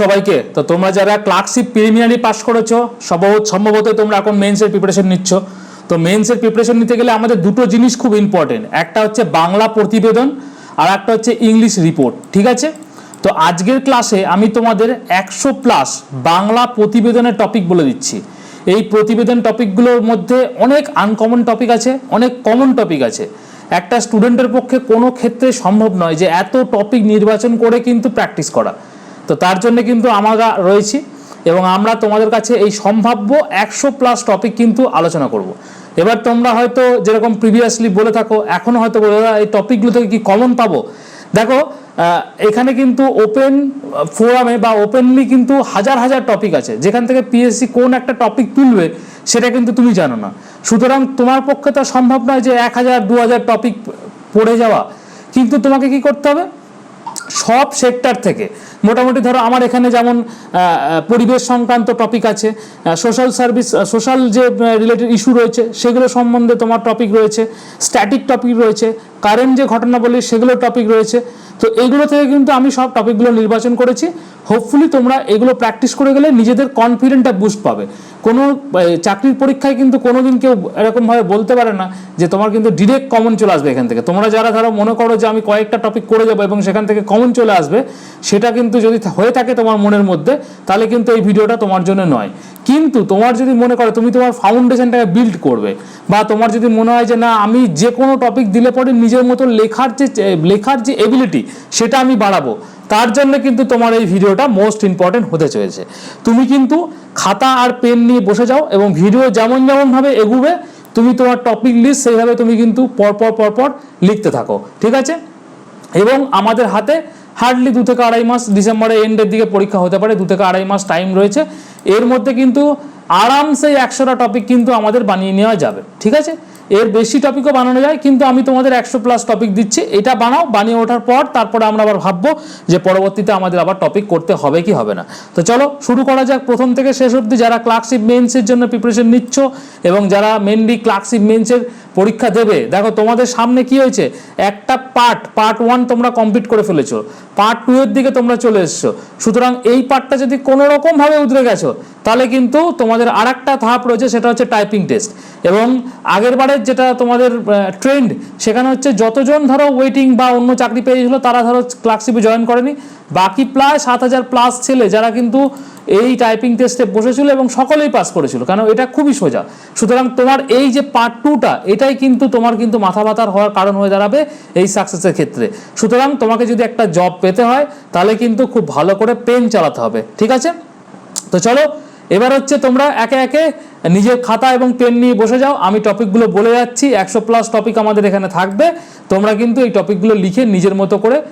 সবাইকে। তো তোমরা যারা ক্লার্কশিপ প্রিলিমিনারি পাস করেছ, সম্ভবত সম্ভবত তোমরা এখন মেন্সের প্রিপারেশন নিচ্ছ। তো মেন্সের প্রিপারেশন নিতে গেলে আমাদের দুটো জিনিস খুব ইম্পর্টেন্ট একটা হচ্ছে বাংলা প্রতিবেদন, আর একটা হচ্ছে ইংলিশ রিপোর্ট ঠিক আছে? তো আজকের ক্লাসে আমি তোমাদের একশো প্লাস বাংলা প্রতিবেদনের টপিক বলে দিচ্ছি। এই প্রতিবেদন টপিকগুলোর মধ্যে অনেক আনকমন টপিক আছে, অনেক কমন টপিক আছে। একটা স্টুডেন্টের পক্ষে কোনো ক্ষেত্রে সম্ভব নয় যে এত টপিক নির্বাচন করে কিন্তু প্র্যাকটিস করা। তো তার জন্য কিন্তু আমরা রয়েছি এবং আমরা তোমাদের কাছে এই সম্ভাব্য একশো প্লাস টপিক কিন্তু আলোচনা করব। এবার তোমরা হয়তো যেরকম প্রিভিয়াসলি বলে থাকো এখনও হয়তো বলে এই টপিকগুলো থেকে কি কমন পাবো? দেখো এখানে কিন্তু ওপেন ফোরামে বা ওপেনলি কিন্তু হাজার হাজার টপিক আছে। যেখান থেকে পিএসসি কোন একটা টপিক তুলবে, সেটা কিন্তু তুমি জানো না। সুতরাং তোমার পক্ষে তো সম্ভব নয় যে এক হাজার, দু হাজার টপিক পড়ে যাওয়া। কিন্তু তোমাকে কি করতে হবে? সব সেক্টর থেকে। মোটামুটি ধরো আমার এখানে যেমন পরিবেশ সংক্রান্ত টপিক আছে সোশ্যাল সার্ভিস সোশ্যাল যে রিলেটেড ইস্যু রয়েছে, সেগুলো সম্বন্ধে তোমার টপিক রয়েছে স্ট্যাটিক টপিক রয়েছে কারেন্ট যে ঘটনা ঘটনাবলী, সেগুলো টপিক রয়েছে। তো এগুলো থেকে কিন্তু আমি সব টপিকগুলো নির্বাচন করেছি। হোপফুলি তোমরা এগুলো প্র্যাকটিস করে গেলে নিজেদের কনফিডেন্টটা বুস্ট পাবে। কোনো চাকরির পরীক্ষায় কিন্তু কোনোদিন কেউ এরকমভাবে বলতে পারে না যে তোমার কিন্তু ডিরেক্ট কমন চলে আসবে এখান থেকে। তোমরা যারা ধরো মনে করো যে আমি কয়েকটা টপিক করে যাব এবং সেখান থেকে কমন চলে আসবে, সেটা কিন্তু যদি হয়ে থাকে তোমার মনের মধ্যে, তাহলে কিন্তু এই ভিডিওটা তোমার জন্য নয়। কিন্তু তোমার যদি মনে করো তুমি তোমার ফাউন্ডেশনটাকে বিল্ড করবে বা তোমার যদি মনে হয় যে না, আমি যে কোনো টপিক দিলে পরে নিজের মতো লেখার যে লেখার যে এবিলিটি সেটা আমি বাড়াবো। তার জন্য কিন্তু তোমার এই ভিডিওটা মোস্ট ইম্পর্টেন্ট হতে চলেছে। তুমি কিন্তু খাতা আর পেন নিয়ে বসে যাও এবং ভিডিও যেমন যেমনভাবে এগুবে, তুমি তোমার টপিক লিস্ট সেইভাবে তুমি কিন্তু পরপর পরপর লিখতে থাকো। ঠিক আছে? এবং আমাদের হাতে হার্ডলি দু থেকে আড়াই মাস ডিসেম্বরের এন্ডের দিকে পরীক্ষা হতে পারে, দু থেকে আড়াই মাস টাইম রয়েছে। এর মধ্যে কিন্তু আরামসে একশোটা টপিক কিন্তু আমাদের বানিয়ে নেওয়া যাবে। ঠিক আছে? এর বেশি টপিকও বানানো যায়, কিন্তু আমি তোমাদের একশো প্লাস টপিক দিচ্ছি। এটা বানাও, বানিয়ে ওঠার পর তারপরে আমরা আবার ভাববো যে পরবর্তীতে আমাদের আবার টপিক করতে হবে কি হবে না। তো চলো, শুরু করা যাক। প্রথম থেকে শেষ অবধি যারা ক্লার্কশিপ মেন্সের জন্য প্রিপারেশন নিচ্ছ এবং যারা মেনলি ক্লার্কশিপ মেন্সের পরীক্ষা দেবে। দেখো তোমাদের সামনে কি হয়েছে? একটা পার্ট পার্ট ওয়ান তোমরা কমপ্লিট করে ফেলেছো। পার্ট টু এর দিকে তোমরা চলে এসছো। সুতরাং এই পার্টটা যদি কোনো রকম ভাবে উতরে গেছো, তাহলে কিন্তু তোমাদের আর একটা ধাপ রয়েছে, সেটা হচ্ছে টাইপিং টেস্ট এবং আগের বারের যেটা তোমাদের ট্রেন্ড সেখানে হচ্ছে যতজন ধরো ওয়েটিং বা অন্য চাকরি পেয়েছিল, তারা ধরো ক্লার্কশিপে জয়েন করেনি। বাকি প্রায় সাত হাজার প্লাস ছেলে যারা কিন্তু এই টাইপিং টেস্টে বসেছিল এবং সকলেই পাস করেছিল। কারণ এটা খুবই সোজা। সুতরাং তোমার এই যে পার্ট টুটা এটাই কিন্তু তোমার কিন্তু মাথা ব্যথার হওয়ার কারণ হয়ে দাঁড়াবে এই সাকসেসের ক্ষেত্রে। সুতরাং তোমাকে যদি একটা জব পেতে হয়, তাহলে কিন্তু খুব ভালো করে পেন চালাতে হবে। ঠিক আছে? তো চলো, এবার হচ্ছে তোমরা একে একে নিজের খাতা এবং পেন নিয়ে বসে যাও। আমি টপিকগুলো বলে যাচ্ছি। একশো প্লাস টপিক আমাদের এখানে থাকবে। তোমরা কিন্তু এই টপিকগুলো লিখে নিজের মতো করে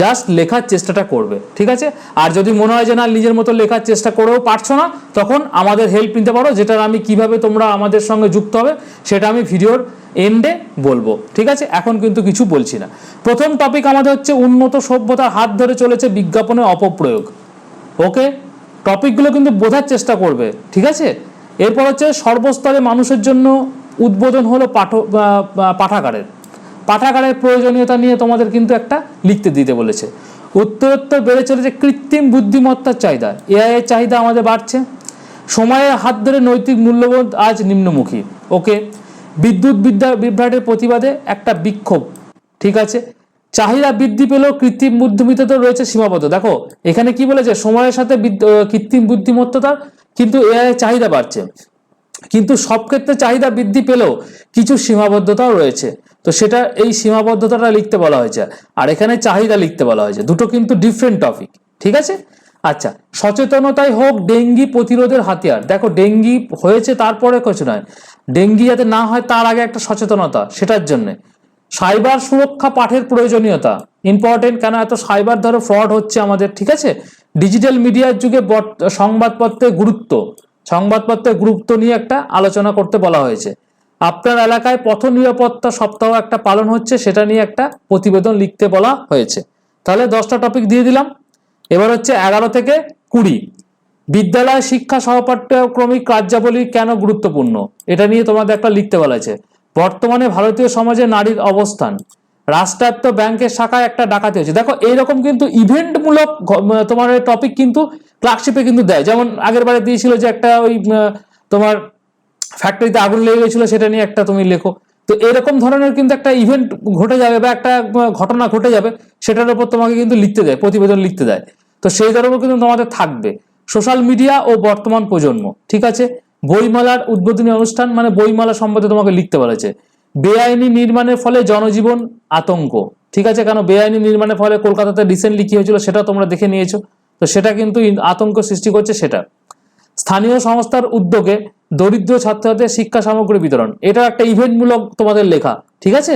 জাস্ট লেখার চেষ্টাটা করবে, ঠিক আছে? আর যদি মনে হয় যে না, নিজের মতো লেখার চেষ্টা করেও পারছ না, তখন আমাদের হেল্প নিতে পারো, যেটার আমি কীভাবে তোমরা আমাদের সঙ্গে যুক্ত হবে, সেটা আমি ভিডিওর এন্ডে বলব, ঠিক আছে? এখন কিন্তু কিছু বলছি না। প্রথম টপিক আমাদের হচ্ছে উন্নত সভ্যতার হাত ধরে চলেছে বিজ্ঞাপনের অপপ্রয়োগ ওকে টপিকগুলো কিন্তু বোঝার চেষ্টা করবে, ঠিক আছে? এরপর হচ্ছে সর্বস্তরে মানুষের জন্য উদ্বোধন হলো পাঠ পাঠাগারের পাঠাগারের প্রয়োজনীয়তা নিয়ে তোমাদের কিন্তু একটা লিখতে দিতে বলেছে। উত্তরোত্তর বেড়ে চলেছে কৃত্রিম বুদ্ধিমত্তার চাহিদা। এআই এর চাহিদা আমাদের বাড়ছে। সময়ের হাত ধরে নৈতিক মূল্যবোধ আজ নিম্নমুখী। ওকে, বিদ্যুৎ বিদ্যা বিভ্রাটের প্রতিবাদে একটা বিক্ষোভ, ঠিক আছে? চাহিদা বৃদ্ধি পেলেও কৃত্রিম বুদ্ধিমত্তা তো রয়েছে সীমাবদ্ধ। দেখো, এখানে কি বলেছে? সময়ের সাথে কৃত্রিম বুদ্ধিমত্তার কিন্তু এআই চাহিদা বাড়ছে। কিন্তু সব ক্ষেত্রে চাহিদা বৃদ্ধি পেলেও কিছু সীমাবদ্ধতাও রয়েছে। তো সেটা এই সীমাবদ্ধতাটা লিখতে বলা হয়েছে আর এখানে চাহিদা লিখতে বলা হয়েছে। দুটো কিন্তু ডিফারেন্ট টপিক ঠিক আছে? আচ্ছা সচেতনতাই হোক, ডেঙ্গি প্রতিরোধের হাতিয়ার। দেখো, ডেঙ্গি হয়েছে তারপরে কিছু নয়। ডেঙ্গি যাতে না হয়, তার আগে একটা সচেতনতা, সেটার জন্য। সাইবার সুরক্ষা পাঠের প্রয়োজনীয়তা। ইম্পর্টেন্ট কেন? এত সাইবার ধরো ফ্রড হচ্ছে আমাদের, ঠিক আছে? ডিজিটাল মিডিয়ার যুগে সংবাদপত্রের গুরুত্ব। সংবাদপত্রের গুরুত্ব নিয়ে একটা আলোচনা করতে বলা হয়েছে। আপনার এলাকায় পথ নিরাপত্তা সপ্তাহ একটা পালন হচ্ছে, সেটা নিয়ে একটা প্রতিবেদন লিখতে বলা হয়েছে। তাহলে দশটা টপিক দিয়ে দিলাম। এবার হচ্ছে এগারো থেকে কুড়ি। বিদ্যালয় শিক্ষা সহপাঠ্যক্রমিক কার্যাবলী কেন গুরুত্বপূর্ণ? এটা নিয়ে তোমাদের একটা লিখতে বলা হয়েছে। বর্তমানে ভারতীয় সমাজে নারীর অবস্থান। রাষ্ট্রায়ত্ত ব্যাংকের শাখায় একটা ডাকাতি হয়েছে। দেখো, এইরকম কিন্তু ইভেন্টমূলক তোমার টপিক কিন্তু ক্লার্কশিপে কিন্তু দেয়। যেমন আগের বারে দিয়েছিল যে একটা ওই তোমার ফ্যাক্টরিতে আগুন লেগে গেছিল, সেটা নিয়ে একটা তুমি লেখো। তো এরকম ধরনের কিন্তু একটা ইভেন্ট ঘটে যাবে বা একটা ঘটনা ঘটে যাবে, সেটার উপর তোমাকে কিন্তু লিখতে দেয়, প্রতিবেদন লিখতে দেয়। তো সেই ধরনের কিন্তু তোমাদের থাকবে। সোশ্যাল মিডিয়া ও বর্তমান প্রজন্ম, ঠিক আছে? বইমালার উদ্বোধনী অনুষ্ঠান মানে বইমালা সম্বন্ধে তোমাকে লিখতে বলেছে। বেআইনি নির্মাণের ফলে জনজীবন আতঙ্ক, ঠিক আছে? কেন? বেআইনি নির্মাণের ফলে কলকাতাতে রিসেন্টলি কি হয়েছিল সেটা তোমরা দেখে নিয়েছো। তো সেটা কিন্তু আতঙ্ক সৃষ্টি করছে সেটা। স্থানীয় সংস্থার উদ্যোগে দরিদ্র ছাত্রছাত্রীদের শিক্ষা সামগ্রী বিতরণ। এটা একটা ইভেন্টমূলক তোমাদের লেখা, ঠিক আছে?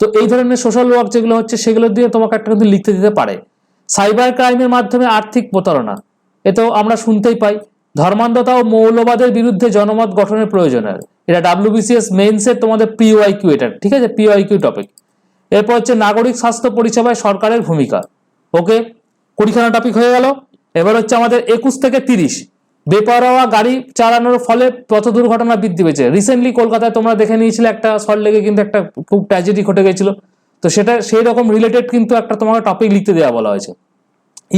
তো এই ধরনের সোশ্যাল ওয়ার্ক যেগুলো হচ্ছে, সেগুলো দিয়ে তোমাকে একটা কিন্তু লিখতে দিতে পারে। সাইবার ক্রাইমের মাধ্যমে আর্থিক প্রতারণা এ তো আমরা শুনতেই পাই। ধর্মান্ধতা ও মৌলবাদের বিরুদ্ধে জনমত গঠনের প্রয়োজন এটা ডাব্লিউবিসিএস মেইনসের তোমাদের পিওয়াইকিউ এটা, ঠিক আছে? পিওয়াইকিউ টপিক এরপর হচ্ছে নাগরিক স্বাস্থ্য পরিষেবায় সরকারের ভূমিকা। ওকে কুড়িখানা টপিক হয়ে গেল। এবার হচ্ছে আমাদের একুশ থেকে তিরিশ। বেপরোয়া গাড়ি চালানোর ফলে পথ দুর্ঘটনা বৃদ্ধি পেয়েছে। রিসেন্টলি কলকাতায় তোমরা দেখে নিয়েছিলে একটা সল্ট লেগে কিন্তু একটা খুব ট্র্যাজেডি ঘটে গেছিল। তো সেটা সেই রকম রিলেটেড কিন্তু একটা তোমাকে টপিক লিখতে দেওয়া বলা হয়েছে।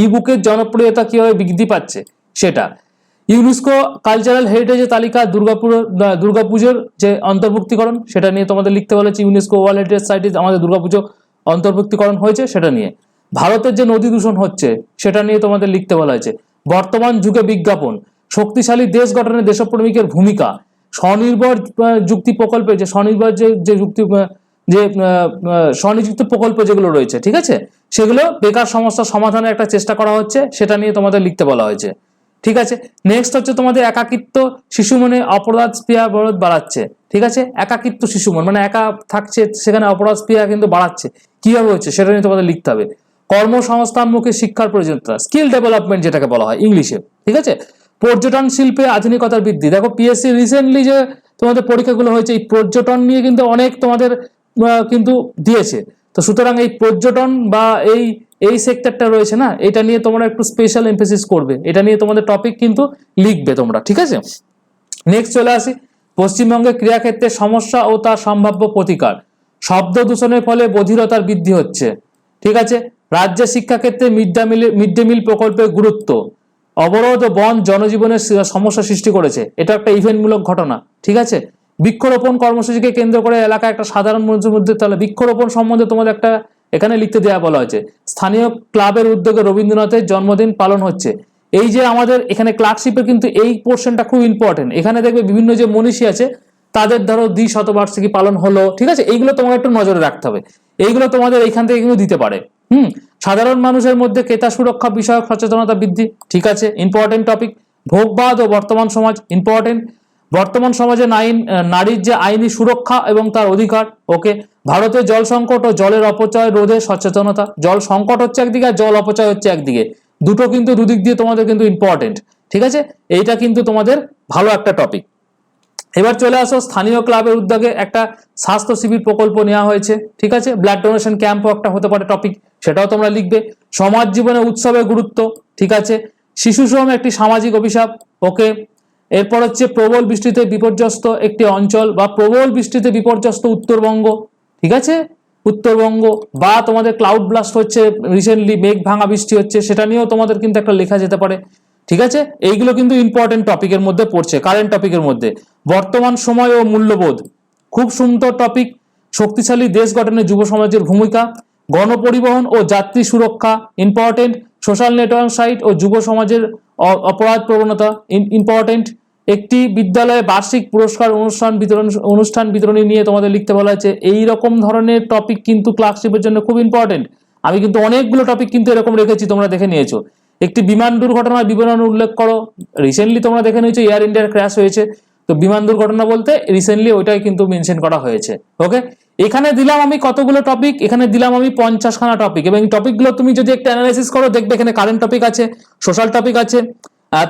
ই বুকের জনপ্রিয়তা কীভাবে বৃদ্ধি পাচ্ছে সেটা। ইউনেস্কো কালচারাল হেরিটেজের তালিকা দুর্গাপুর দুর্গাপুজোর যে অন্তর্ভুক্তিকরণ, সেটা নিয়ে তোমাদের লিখতে বলেছে। ইউনেস্কো ওয়ার্ল্ড হেরিটেজ সাইটে আমাদের দুর্গাপুজো অন্তর্ভুক্তিকরণ হয়েছে সেটা নিয়ে। ভারতের যে নদী দূষণ হচ্ছে, সেটা নিয়ে তোমাদের লিখতে বলা হয়েছে। বর্তমান যুগে বিজ্ঞাপন, শক্তিশালী দেশ গঠনে দেশপ্রেমিকের ভূমিকা, স্বনির্ভর যুক্তি প্রকল্পে যে স্বনির্ভর যে যে যুক্তি যে স্বনিযুক্ত প্রকল্প যেগুলো রয়েছে, ঠিক আছে? সেগুলো বেকার সমস্যা সমাধানের একটা চেষ্টা করা হচ্ছে, সেটা নিয়ে তোমাদের লিখতে বলা হয়েছে। ঠিক আছে? নেক্সট হচ্ছে তোমাদের একাকিত্ব শিশু মনে অপরাধ স্পৃহা বরোধ বাড়াচ্ছে, ঠিক আছে? একাকিত্ব শিশু মন মানে একা থাকছে, সেখানে অপরাধ স্পৃহা কিন্তু বাড়াচ্ছে। কীভাবে হচ্ছে, সেটা নিয়ে তোমাদের লিখতে হবে। কর্মসংস্থানমুখী শিক্ষার প্রয়োজনীয়তা স্কিল ডেভেলপমেন্ট যেটাকে বলা হয় ইংলিশে, ঠিক আছে? পর্যটন শিল্পে আধুনিকতার বৃদ্ধি। দেখো পিএসসি রিসেন্টলি যে তোমাদের পরীক্ষাগুলো হয়েছে, এই পর্যটন নিয়ে কিন্তু অনেক তোমাদের কিন্তু দিয়েছে। তো সুতরাং এই পর্যটন বা এই এই সেক্টরটা রয়েছে না, এটা নিয়ে তোমরা একটু স্পেশাল এমফেসিস করবে। এটা নিয়ে তোমাদের টপিক কিন্তু লিখবে তোমরা, ঠিক আছে? নেক্সট চলে আসি। পশ্চিমবঙ্গের ক্রীড়াক্ষেত্রে সমস্যা ও তার সম্ভাব্য প্রতিকার। শব্দ দূষণের ফলে বধিরতার বৃদ্ধি হচ্ছে, ঠিক আছে? রাজ্যে শিক্ষাক্ষেত্রে mid day meal mid day meal প্রকল্পের গুরুত্ব। অবরোধ ও বন জনজীবনের সমস্যা সৃষ্টি করেছে। এটা একটা ইভেন্টমূলক ঘটনা, ঠিক আছে? বৃক্ষরোপণ কর্মসূচিকে কেন্দ্র করে এলাকায় একটা সাধারণ মানুষের মধ্যে তাহলে বৃক্ষরোপণ সম্বন্ধে তোমাদের একটা এখানে লিখতে দেওয়া বলা হয়েছে। স্থানীয় ক্লাবের উদ্যোগে রবীন্দ্রনাথের জন্মদিন পালন হচ্ছে। এই যে আমাদের এখানে ক্লার্কশিপে কিন্তু এই পোর্শনটা খুব ইম্পর্টেন্ট এখানে দেখবে বিভিন্ন যে মনীষী আছে, তাদের ধরো দ্বি শতবার্ষিকী পালন হলো, ঠিক আছে? এইগুলো তোমাকে একটু নজরে রাখতে হবে। এইগুলো তোমাদের এইখান থেকে কিন্তু দিতে পারে। হুম, সাধারণ মানুষের মধ্যে ক্রেতা সুরক্ষা বিষয়ক সচেতনতা বৃদ্ধি। ঠিক আছে ইম্পর্টেন্ট টপিক ভোগবাদ ও বর্তমান সমাজ ইম্পর্টেন্ট বর্তমান সমাজে নাইন নারীর যে আইনি সুরক্ষা এবং তার অধিকার, ওকে ভারতের জল সংকট ও জলের অপচয় রোধে সচেতনতা। জল সংকট হচ্ছে একদিকে আর জল অপচয় হচ্ছে একদিকে দুটো কিন্তু দুদিক দিয়ে তোমাদের কিন্তু ইম্পর্টেন্ট ঠিক আছে, এইটা কিন্তু তোমাদের ভালো একটা টপিক এবার চলে আসো স্থানীয় ক্লাবের উদ্যোগে একটা স্বাস্থ্য শিবির প্রকল্প নেওয়া হয়েছে, ঠিক আছে? ব্লাড ডোনেশন ক্যাম্পও একটা হতে পারে টপিক সেটাও তোমরা লিখবে। সমাজ জীবনে উৎসবের গুরুত্ব, ঠিক আছে? শিশু শ্রম একটি সামাজিক অভিশাপ, ওকে? এরপর হচ্ছে প্রবল বৃষ্টিতে বিপর্যস্ত একটি অঞ্চল বা প্রবল বৃষ্টিতে বিপর্যস্ত উত্তরবঙ্গ, ঠিক আছে? উত্তরবঙ্গ বা তোমাদের ক্লাউড ব্লাস্ট হচ্ছে রিসেন্টলি মেঘ ভাঙা বৃষ্টি হচ্ছে, সেটা নিয়েও তোমাদের কিন্তু একটা লেখা যেতে পারে। ঠিক আছে? এইগুলো কিন্তু ইম্পর্টেন্ট টপিকের মধ্যে পড়ছে কারেন্ট টপিকের মধ্যে। বর্তমান সময় ও মূল্যবোধ। খুব সুন্দর টপিক শক্তিশালী দেশ গঠনে যুব সমাজের ভূমিকা, গণপরিবহন ও যাত্রী সুরক্ষা ইম্পর্টেন্ট সোশ্যাল নেটওয়ার্ক সাইট ও যুব সমাজের অপরাধ প্রবণতা ইম্পর্টেন্ট একটি বিদ্যালয়ে বার্ষিক পুরস্কার অনুষ্ঠান বিতরণ, অনুষ্ঠান বিতরণী নিয়ে তোমাদের লিখতে বলা হয়েছে এই রকম ধরনের টপিক কিন্তু ক্লার্কশিপের জন্য খুব ইম্পর্টেন্ট আমি কিন্তু অনেকগুলো টপিক কিন্তু এরকম রেখেছি, তোমরা দেখে নিয়েছো। একটি বিমান দুর্ঘটনার বিবরণ উল্লেখ করো। রিসেন্টলি তোমরা দেখে নিয়েছো এয়ার ইন্ডিয়ার ক্র্যাশ হয়েছে। তো বিমান দুর্ঘটনা বলতে রিসেন্টলি ওইটাই কিন্তু মেনশন করা হয়েছে। ওকে এখানে দিলাম আমি কতগুলো টপিক এখানে দিলাম আমি পঞ্চাশখানা টপিক এবং টপিকগুলো তুমি যদি একটা অ্যানালাইসিস করো, দেখবে এখানে কারেন্ট টপিক আছে সোশ্যাল টপিক আছে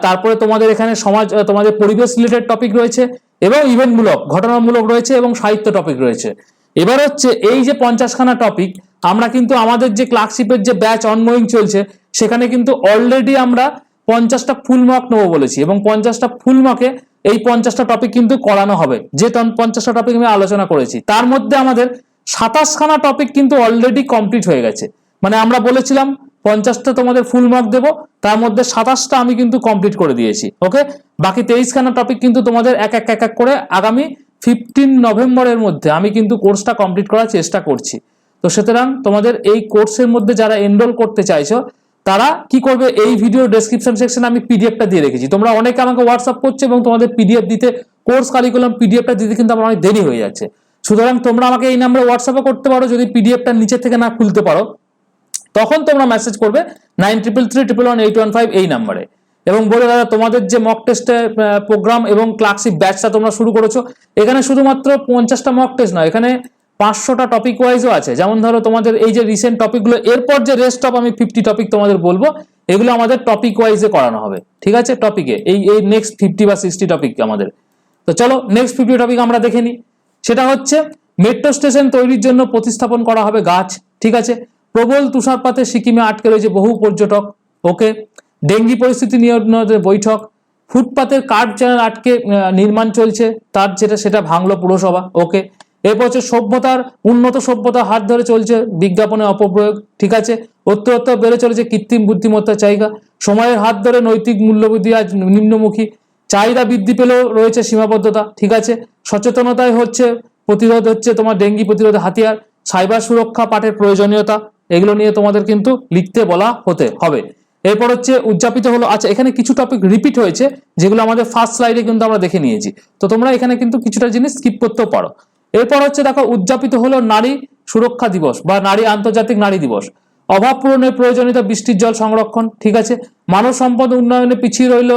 তারপরে তোমাদের এখানে সমাজ তোমাদের পরিবেশ রিলেটেড টপিক রয়েছে, এবং ইভেন্টমূলক ঘটনামূলক রয়েছে, এবং সাহিত্য টপিক রয়েছে। এবার হচ্ছে, এই যে পঞ্চাশখানা টপিক আমরা কিন্তু আমাদের যে ক্লার্কশিপের যে ব্যাচ অনগোয়িং চলছে সেখানে কিন্তু অলরেডি আমরা পঞ্চাশটা ফুল মার্ক নেব বলেছি এবং পঞ্চাশটা ফুল মার্কে এই পঞ্চাশটা টপিক কিন্তু করানো হবে। যে পঞ্চাশটা টপিক আমি আলোচনা করেছি, তার মধ্যে আমাদের সাতাশখানা টপিক কিন্তু অলরেডি কমপ্লিট হয়ে গেছে। মানে আমরা বলেছিলাম পঞ্চাশটা তোমাদের ফুল মার্ক দেবো, তার মধ্যে সাতাশটা আমি কিন্তু কমপ্লিট করে দিয়েছি ওকে বাকি তেইশখানা টপিক কিন্তু তোমাদের এক এক এক এক করে আগামী ফিফটিন নভেম্বরের মধ্যে আমি কিন্তু কোর্সটা কমপ্লিট করার চেষ্টা করছি। তো সুতরাং তোমাদের এই কোর্সের মধ্যে যারা এনরোল করতে চাইছো তারা কি করবে? এই ভিডিও ডেসক্রিপশন সেকশনে আমি পিডিএফটা দিয়ে রেখেছি। তোমরা অনেকে আমাকে হোয়াটসঅ্যাপ করছ এবং তোমাদের পিডিএফ দিতে কোর্স কারিকুলাম পিডিএফটা দিতে কিন্তু আমার অনেক দেরি হয়ে যাচ্ছে। সুতরাং তোমরা আমাকে এই নাম্বারে হোয়াটসঅ্যাপে করতে পারো, যদি পিডিএফটা নিচে থেকে না খুলতে পারো, তখন তোমরা মেসেজ করবে nine triple three triple one eight one five এই নাম্বারে এবং বলে, দাদা, তোমাদের যে মক টেস্টের প্রোগ্রাম এবং ক্লাসিক ব্যাচটা তোমরা শুরু করেছ, এখানে শুধুমাত্র পঞ্চাশটা মক টেস্ট নয়, এখানে পাঁচশোটা টপিক ওয়াইজও আছে। যেমন ধরো তোমাদের এই যে রিসেন্ট টপিকগুলো এরপর যে রেস্ট অফ আমি ফিফটি টপিক তোমাদের বলব, এগুলো আমাদের টপিক ওয়াইজে করানো হবে। ঠিক আছে? টপিকে এই এই নেক্সট ফিফটি বা সিক্সটি টপিক আমাদের। তো চলো নেক্সট ফিফটি টপিক আমরা দেখে নিই সেটা হচ্ছে মেট্রো স্টেশন তৈরির জন্য প্রতিস্থাপন করা হবে গাছ। ঠিক আছে? প্রবল তুষারপাতে সিকিমে আটকে রয়েছে বহু পর্যটক। ওকে? ডেঙ্গি পরিস্থিতি নিয়ন্ত্রণের বৈঠক। ফুটপাতের কাঠ চ্যানেল আটকে নির্মাণ চলছে, তার যেটা, সেটা ভাঙলো পুরসভা। ওকে? এরপর হচ্ছে সভ্যতার, উন্নত সভ্যতার হাত ধরে চলছে বিজ্ঞাপনে অপপ্রয়োগ, ঠিক আছে? অত্যত্তর বেড়ে চলেছে কৃত্রিম বুদ্ধিমত্তার চাহিদা। সময়ের হাত ধরে নৈতিক মূল্যবৃদ্ধি আজ নিম্নমুখী। চাহিদা বৃদ্ধি পেলেও রয়েছে সীমাবদ্ধতা, ঠিক আছে? সচেতনতায় হচ্ছে প্রতিরোধ হচ্ছে তোমার ডেঙ্গি প্রতিরোধ হাতিয়ার। সাইবার সুরক্ষা পাঠের প্রয়োজনীয়তা, এগুলো নিয়ে তোমাদের কিন্তু লিখতে বলা হতে হবে। এরপর হচ্ছে উদযাপিত হলো আচ্ছা এখানে কিছু টপিক রিপিট হয়েছে, যেগুলো আমাদের ফার্স্ট স্লাইডে কিন্তু আমরা দেখে নিয়েছি। তো তোমরা এখানে কিন্তু কিছুটা জিনিস স্কিপ করতেও পারো। এরপর হচ্ছে দেখো, উদযাপিত হলো নারী সুরক্ষা দিবস বা নারী আন্তর্জাতিক নারী দিবস। অভাব পূরণের প্রয়োজনীয়তা, বৃষ্টির জল সংরক্ষণ, ঠিক আছে? মানব সম্পদ উন্নয়নে পিছিয়ে রইল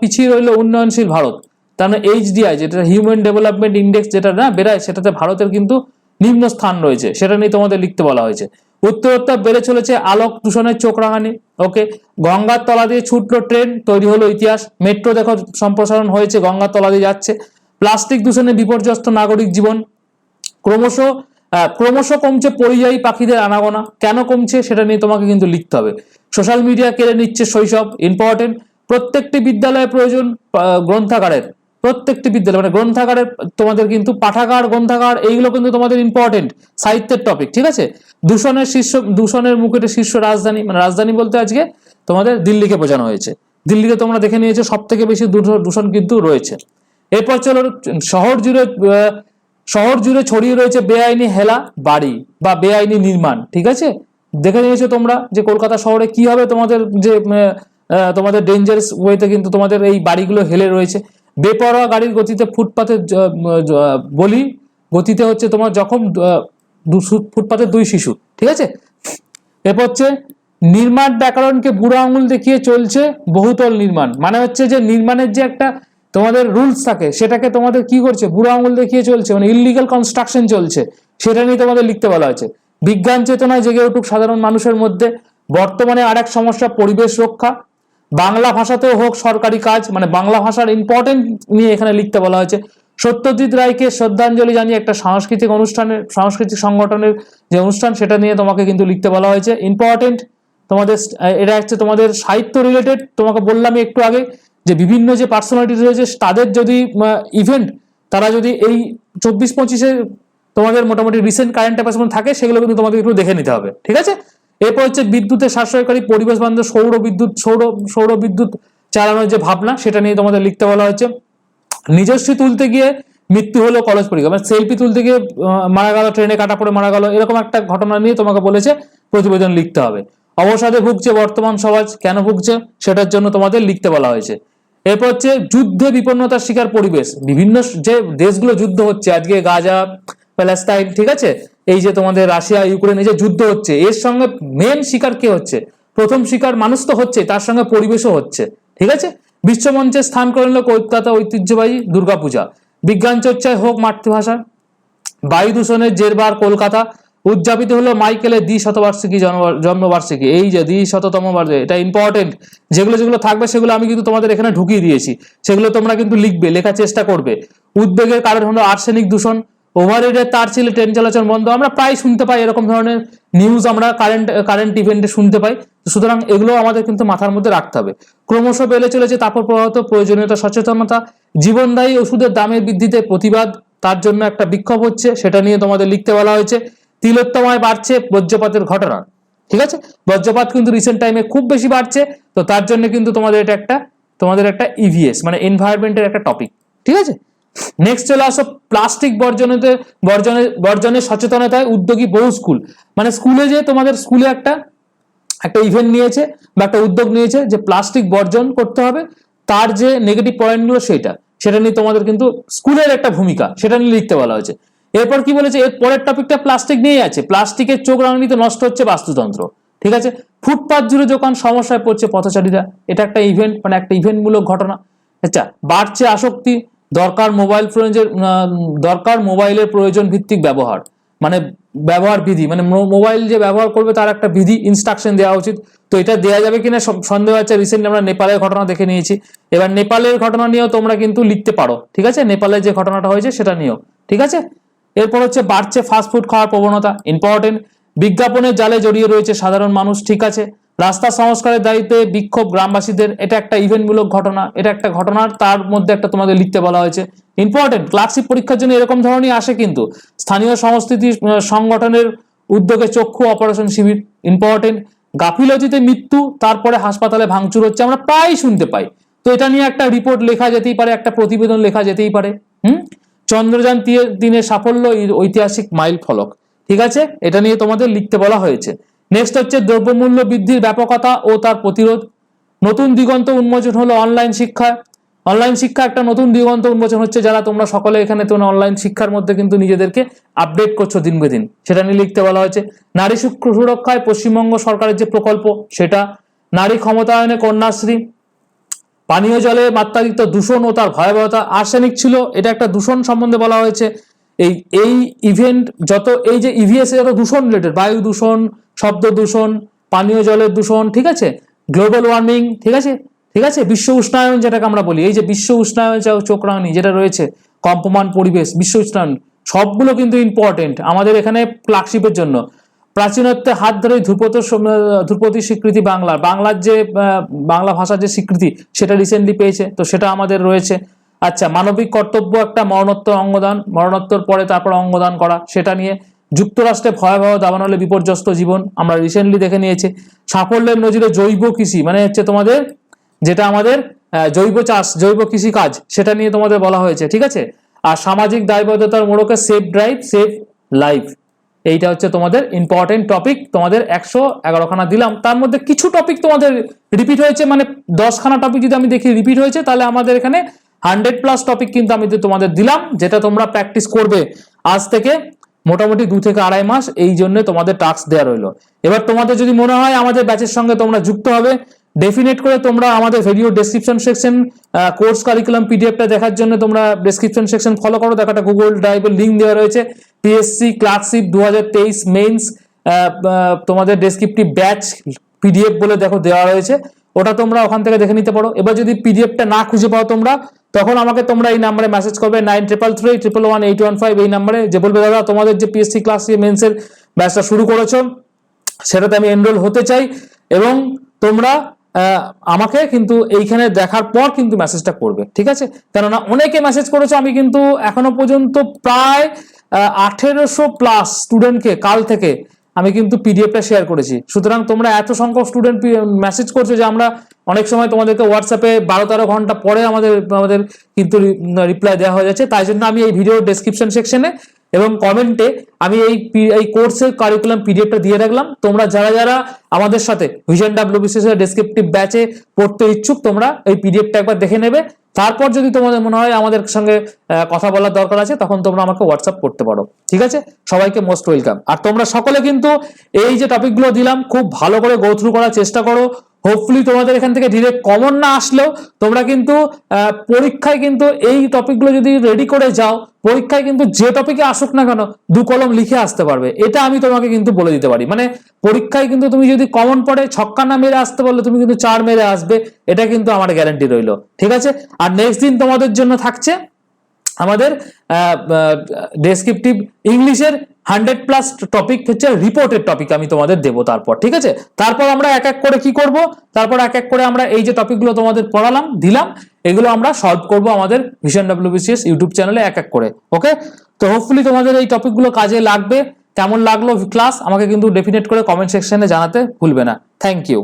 পিছিয়ে রইল উন্নয়নশীল ভারত। তার মানে এইচডিআই, যেটা হিউম্যান ডেভেলপমেন্ট ইন্ডেক্স যেটা না বেড়ায়, সেটাতে ভারতের কিন্তু নিম্ন স্থান রয়েছে। সেটা নিয়ে তোমাদের লিখতে বলা হয়েছে। উত্তরোত্তর বেড়ে চলেছে আলোক দূষণের চোখ রাঙানি, ওকে? গঙ্গার তলা দিয়ে ছুটলো ট্রেন, তৈরি হলো ইতিহাস। মেট্রো দেখো, সম্প্রসারণ হয়েছে, গঙ্গার তলা দিয়ে যাচ্ছে। প্লাস্টিক দূষণে বিপর্যস্ত নাগরিক জীবন। ক্রমশ ক্রমশ কমছে পরিযায়ী পাখিদের আনাগোনা। কেন কমছে সেটা নিয়ে তোমাকে কিন্তু লিখতে হবে। সোশ্যাল মিডিয়া কেড়ে নিচ্ছে শৈশব ইম্পর্টেন্ট প্রত্যেকটি বিদ্যালয়ে প্রয়োজন গ্রন্থাগারের। প্রত্যেকটি বিদ্যালয় মানে গ্রন্থাগারের, তোমাদের কিন্তু পাঠাগার, গ্রন্থাগার, এইগুলো কিন্তু তোমাদের ইম্পর্টেন্ট সাহিত্যের টপিক ঠিক আছে? দূষণের শীর্ষ, দূষণের মুখে শীর্ষ রাজধানী মানে রাজধানী বলতে আজকে তোমাদের দিল্লিকে বোঝানো হয়েছে। দিল্লিতে তোমরা দেখে নিয়েছো সব থেকে বেশি দূষণ কিন্তু রয়েছে। এরপর চলো শহর জুড়ে শহর জুড়ে ছড়িয়ে রয়েছে বেআইনি হেলা বাড়ি বা বেআইনি নির্মাণ, ঠিক আছে? দেখে নিয়েছো তোমরা যে কলকাতা শহরে কি হবে তোমাদের যে তোমাদের ডেঞ্জারাস ওয়েতে কিন্তু তোমাদের এই বাড়িগুলো হেলে রয়েছে। বেপরোয়া গাড়ির গতিতে ফুটপাতে বলি, গতিতে হচ্ছে তোমার যখন ফুটপাতে দুই শিশু, ঠিক আছে? এরপর হচ্ছে নির্মাণ ব্যাকরণকে বুড়ো আঙুল দেখিয়ে চলছে বহুতল নির্মাণ। মানে হচ্ছে যে নির্মাণের যে একটা তোমাদের রুলস থাকে, সেটাকে তোমাদের কি করছে? বুড়ো আঙুল দেখিয়ে চলছে মানে ইলিগাল কনস্ট্রাকশন চলছে, সেটা নিয়ে তোমাদের লিখতে বলা হয়েছে। বিজ্ঞান চেতনায় জেগে উঠুক সাধারণ মানুষের মধ্যে, বর্তমানে আরেক সমস্যা, পরিবেশ রক্ষা। বাংলা ভাষাতেও হোক সরকারি কাজ মানে বাংলা ভাষার ইম্পর্টেন্ট নিয়ে এখানে লিখতে বলা হয়েছে। সত্যজিৎ রায়কে শ্রদ্ধাঞ্জলি জানিয়ে একটা সাংস্কৃতিক অনুষ্ঠানের, সাংস্কৃতিক সংগঠনের যে অনুষ্ঠান, সেটা নিয়ে তোমাকে কিন্তু লিখতে বলা হয়েছে। ইম্পর্টেন্ট তোমাদের এটা হচ্ছে তোমাদের সাহিত্য রিলেটেড তোমাকে বললামই একটু আগে। যে বিভিন্ন যে পার্সোনালিটি রয়েছে, তাদের যদি ইভেন্ট তারা যদি এই চব্বিশ পঁচিশে তোমাদের মোটামুটি রিসেন্ট কারেন্ট অ্যাফেয়ার্স থাকে, সেগুলো কিন্তু তোমাদের একটু দেখে নিতে হবে, ঠিক আছে? এরপর হচ্ছে বিদ্যুতের সাশ্রয়কারী পরিবেশ বান্ধব সৌর বিদ্যুৎ, সৌর সৌর বিদ্যুৎ চালানোর যে ভাবনা, সেটা নিয়ে তোমাদের লিখতে বলা হয়েছে। নিজস্বী তুলতে গিয়ে মৃত্যু হলো কলেজ পরীক্ষা মানে সেলফি তুলতে গিয়ে মারা গেল ট্রেনে কাটা পড়ে মারা গেল, এরকম একটা ঘটনা নিয়ে তোমাকে বলেছে, প্রতিবেদন লিখতে হবে। অবসাদে ভুগছে বর্তমান সমাজ, কেন ভুগছে, সেটার জন্য তোমাদের লিখতে বলা হয়েছে। এরপর হচ্ছে যুদ্ধে বিপন্নতার শিকার পরিবেশ। বিভিন্ন যে দেশগুলো যুদ্ধ হচ্ছে, আজকে গাজা, প্যালেস্তাইন, ঠিক আছে? এই যে তোমাদের রাশিয়া, ইউক্রেন, এই যে যুদ্ধ হচ্ছে, এর সঙ্গে মেন শিকার কে হচ্ছে? প্রথম শিকার মানুষ তো হচ্ছে, তার সঙ্গে পরিবেশও হচ্ছে, ঠিক আছে? বিশ্বমঞ্চে স্থান করে নিল কলকাতা ঐতিহ্যবাহী দুর্গাপূজা। বিজ্ঞান চর্চায় হোক মাতৃভাষা, বায়ু দূষণের জেরবার কলকাতা উদযাপিত হলো মাইকেলের দ্বি শতবার্ষিকী জন্ম- জন্মবার্ষিকী। এই যে দ্বি শততম বার্ষিকী, এটা ইম্পর্টেন্ট যেগুলো যেগুলো থাকবে, সেগুলো আমি কিন্তু তোমাদের এখানে ঢুকিয়ে দিয়েছি। সেগুলো তোমরা কিন্তু লিখবে, লেখার চেষ্টা করবে। উদ্বেগের কারণ হলো আর্সেনিক দূষণ। ওভারহেডের তার ছিল ট্রেন চলাচল বন্ধ। আমরা প্রায় শুনতে পাই এরকম ধরনের নিউজ আমরা কারেন্ট কারেন্ট ইভেন্টে শুনতে পাই। সুতরাং এগুলো আমাদের কিন্তু মাথার মধ্যে রাখতে হবে। ক্রমশ বেড়ে চলেছে তাপর প্রভাবিত প্রয়োজনীয়তা, সচেতনতা। জীবনদায়ী ওষুধের দামের বৃদ্ধিতে প্রতিবাদ, তার জন্য একটা বিক্ষোভ হচ্ছে, সেটা নিয়ে তোমাদের লিখতে বলা হয়েছে। তিলোত্তমায় বাড়ছে বজ্রপাতের ঘটনা, ঠিক আছে? বজ্রপাত কিন্তু রিসেন্ট টাইমে খুব বেশি বাড়ছে, তো তার জন্য কিন্তু তোমাদের এটা একটা, তোমাদের একটা ইভিএস মানে এনভায়রনমেন্টের একটা টপিক ঠিক আছে? নেক্সট চলে আসো প্লাস্টিক বর্জনেতে, বর্জনে বর্জনের সচেতনতায় উদ্যোগী বহু স্কুল মানে স্কুলে যে তোমাদের স্কুলে একটা একটা ইভেন্ট নিয়েছে বা একটা উদ্যোগ নিয়েছে যে প্লাস্টিক বর্জন করতে হবে, তার যে নেগেটিভ পয়েন্টগুলো সেটা সেটা নিয়ে তোমাদের কিন্তু স্কুলের একটা ভূমিকা, সেটা নিয়ে লিখতে বলা হয়েছে। এরপর কি বলেছে? এর পরের টপিকটা প্লাস্টিক নিয়েই আছে। প্লাস্টিকের চোখ রাঙানিতে নষ্ট হচ্ছে বাস্তুতন্ত্র। ঠিক আছে? ফুটপাথ জুড়ে যখন সমস্যায় পড়ছে পথচারীরা, এটা একটা ইভেন্ট মানে একটা ইভেন্টমূলক ঘটনা। আচ্ছা বাড়ছে আসক্তি, দরকার মোবাইল ফোনের দরকার মোবাইলের প্রয়োজন ভিত্তিক ব্যবহার। মানে ব্যবহার বিধি মানে মোবাইল যে ব্যবহার করবে তার একটা বিধি ইনস্ট্রাকশন দেওয়া উচিত। তো এটা দেওয়া যাবে কিনা সন্দেহ আছে। রিসেন্টলি আমরা নেপালের ঘটনা দেখে নিয়েছি। এবার নেপালের ঘটনা নিয়েও তোমরা কিন্তু লিখতে পারো। ঠিক আছে? নেপালের যে ঘটনাটা হয়েছে সেটা নিয়েও। ঠিক আছে? এরপর হচ্ছে বাড়ছে ফাস্টফুড খাওয়ার প্রবণতা ইম্পর্টেন্ট বিজ্ঞাপনের জালে জড়িয়ে রয়েছে সাধারণ মানুষ, ঠিক আছে। রাস্তা সংস্কারের দায়িত্বে বিক্ষোভ গ্রামবাসীদের, এটা একটা ইভেন্টমূলক ঘটনা, এটা একটা ঘটনার, তার মধ্যে একটা তোমাদের লিখতে বলা হয়েছে। ইম্পর্টেন্ট ক্লার্কশিপ পরীক্ষার জন্য এরকম ধরনের আসে কিন্তু। স্থানীয় সংস্কৃতি সংগঠনের উদ্যোগে চক্ষু অপারেশন শিবির ইম্পর্টেন্ট গাফিলতিতে মৃত্যু, তারপরে হাসপাতালে ভাঙচুর হচ্ছে, আমরা প্রায় শুনতে পাই। তো এটা নিয়ে একটা রিপোর্ট লেখা যেতেই পারে, একটা প্রতিবেদন লেখা যেতেই পারে, হুম? চন্দ্রযান তিনের সাফল্য ঐতিহাসিক মাইল ফলক। ঠিক আছে? এটা নিয়ে তোমাদের লিখতে বলা হয়েছে। নেক্সট হচ্ছে দ্রব্যমূল্য বৃদ্ধির ব্যাপকতা ও তার প্রতিরোধ। নতুন দিগন্ত উন্মোচন হলো অনলাইন শিক্ষা। অনলাইন শিক্ষা একটা নতুন দিগন্ত উন্মোচন হচ্ছে যারা তোমরা সকলে এখানে তোমরা অনলাইন শিক্ষার মধ্যে কিন্তু নিজেদেরকে আপডেট করছ দিন বে দিন। সেটা নিয়ে লিখতে বলা হয়েছে, নারী সুরক্ষায় পশ্চিমবঙ্গ সরকারের যে প্রকল্প, সেটা নারী ক্ষমতায়নে কন্যাশ্রী পানীয় জলে মাত্রাতিরিক্ত দূষণ ও তার ভয়াবহতা আর্সেনিক ছিল, এটা একটা দূষণ সম্বন্ধে বলা হয়েছে। এই এই ইভেন্ট যত, এই যে ইভিএস যত দূষণ রিলেটেড বায়ু দূষণ, শব্দ দূষণ, পানীয় জলের দূষণ, ঠিক আছে? গ্লোবাল ওয়ার্মিং ঠিক আছে? ঠিক আছে? বিশ্ব উষ্ণায়ন যেটাকে আমরা বলি, এই যে বিশ্ব উষ্ণায়ন চো- চোখরাঙানি যেটা রয়েছে, কম্পমান পরিবেশ, বিশ্ব উষ্ণায়ন, সবগুলো কিন্তু ইম্পর্টেন্ট আমাদের এখানে ক্লার্কশিপের জন্য। প্রাচীনত্বে হাত ধরে ধ্রুপদ ধ্রুপদী স্বীকৃতি বাংলার। বাংলার যে বাংলা ভাষার যে স্বীকৃতি, সেটা রিসেন্টলি পেয়েছে, তো সেটা আমাদের রয়েছে। আচ্ছা মানবিক কর্তব্য একটা মরণোত্তর অঙ্গদান, মরণোত্তর পরে তারপর অঙ্গদান করা, সেটা নিয়ে যুক্তরাষ্ট্রে ভয়াবহ দাবানলে বিপর্যস্ত জীবন আমরা রিসেন্টলি দেখে নিয়েছি। সাফল্যের নজিরে জৈব কৃষি মানে হচ্ছে তোমাদের, যেটা আমাদের জৈব চাষ, জৈব কৃষি কাজ, সেটা নিয়ে তোমাদের বলা হয়েছে, ঠিক আছে? আর সামাজিক দায়বদ্ধতার মোড়কে সেফ ড্রাইভ সেফ লাইফ এইটা হচ্ছে তোমাদের ইম্পর্টেন্ট টপিক তোমাদের একশো এগারোখানা দিলাম। তার মধ্যে কিছু টপিক তোমাদের রিপিট হয়েছে মানে দশখানা টপিক যদি আমি দেখি রিপিট হয়েছে, তাহলে আমাদের এখানে হান্ড্রেড প্লাস টপিক কিন্তু আমি তোমাদের দিলাম, যেটা তোমরা প্র্যাকটিস করবে আজ থেকে মোটামুটি দু থেকে আড়াই মাস, এই জন্য তোমাদের টাস্ক দেওয়া রইল। এবার তোমাদের যদি মনে হয় আমাদের ব্যাচের সঙ্গে তোমরা যুক্ত হবে ডেফিনেট করে তোমরা আমাদের video description section course curriculum পিডিএফটা দেখার জন্য তোমরা ডেসক্রিপশন সেকশন ফলো করো। দেখো একটা গুগল ড্রাইভের লিঙ্ক দেওয়া রয়েছে। পিএসসি ক্লার্কশিপ দু হাজার তেইশ মেইনস তোমাদের ডেসক্রিপটিভ ব্যাচ পিডিএফ বলে দেখো দেওয়া রয়েছে। ওটা তোমরা ওখান থেকে দেখে নিতে পারো। এবার যদি পিডিএফটা না খুঁজে পাও তোমরা, তখন আমাকে তোমরা এই নাম্বারে মেসেজ করবে। Nine triple three triple one eight one five এই নাম্বারে যে বলবে, দাদা, তোমাদের যে পিএসসি ক্লাস মেন্সের ব্যাচটা শুরু করেছ, সেটাতে আমি এনরোল হতে চাই। এবং তোমরা আমাকে কিন্তু এইখানে দেখার পর কিন্তু মেসেজটা করবে, ঠিক আছে? কেননা অনেকে মেসেজ করেছে, আমি কিন্তু এখনও পর্যন্ত প্রায় আঠেরোশো প্লাস স্টুডেন্টকে কাল থেকে আমি কিন্তু পিডিএফটা শেয়ার করেছি। সুতরাং তোমরা এত সংখ্যক স্টুডেন্ট মেসেজ করছ যে আমরা অনেক সময় তোমাদেরকে হোয়াটসঅ্যাপে বারো তেরো ঘণ্টা পরে আমাদের আমাদের কিন্তু রিপ্লাই দেওয়া হয়ে যাচ্ছে। তাই জন্য আমি এই ভিডিও ডেসক্রিপশন সেকশনে এবং কমেন্টে আমি এই এই কোর্সের কারিকুলাম পিডিএফটা দিয়ে রাখলাম। তোমরা যারা যারা আমাদের সাথে ভিশন ডাব্লিউবিসিএস এর ডেসক্রিপটিভ ব্যাচে পড়তে ইচ্ছুক, তোমরা এই পিডিএফটা একবার দেখে নেবে। তারপর যদি তোমাদের মনে হয় আমাদের সঙ্গে কথা বলার দরকার আছে, তখন তোমরা আমাকে হোয়াটসঅ্যাপ করতে পারো। ঠিক আছে? সবাইকে মোস্ট ওয়েলকাম আর তোমরা সকলে কিন্তু এই যে টপিকগুলো দিলাম, খুব ভালো করে গো থ্রু করার চেষ্টা করো। হোপফুলি তোমাদের এখান থেকে ডিরেক্ট কমন না আসলেও তোমরা কিন্তু পরীক্ষায় কিন্তু এই টপিকগুলো যদি রেডি করে যাও, পরীক্ষায় কিন্তু যে টপিকে আসুক না কেন, দু কলম লিখে আসতে পারবে। এটা আমি তোমাকে কিন্তু বলে দিতে পারি। মানে পরীক্ষায় কিন্তু তুমি যদি কমন পড়ে ছক্কা না মেরে আসতে পারলে তুমি কিন্তু চার মেরে আসবে, এটা কিন্তু আমার গ্যারান্টি রইল। ঠিক আছে? আর নেক্সট দিন তোমাদের জন্য থাকছে আমাদের ডেসক্রিপটিভ ইংলিশের হান্ড্রেড প্লাস টপিক হচ্ছে রিপোর্টের টপিক আমি তোমাদের দেবো তারপর, ঠিক আছে? তারপর আমরা এক এক করে কি করব? তারপর এক এক করে আমরা এই যে টপিকগুলো তোমাদের পড়ালাম, দিলাম, এগুলো আমরা সলভ করব আমাদের ভিশন ডাব্লিউবিসিএস ইউটিউব চ্যানেলে এক এক করে ওকে তো হোপফুলি তোমাদের এই টপিকগুলো কাজে লাগবে। কেমন লাগল ক্লাস আমাকে কিন্তু ডেফিনেট করে কমেন্ট সেকশনে জানাতে ভুলবে না। Thank you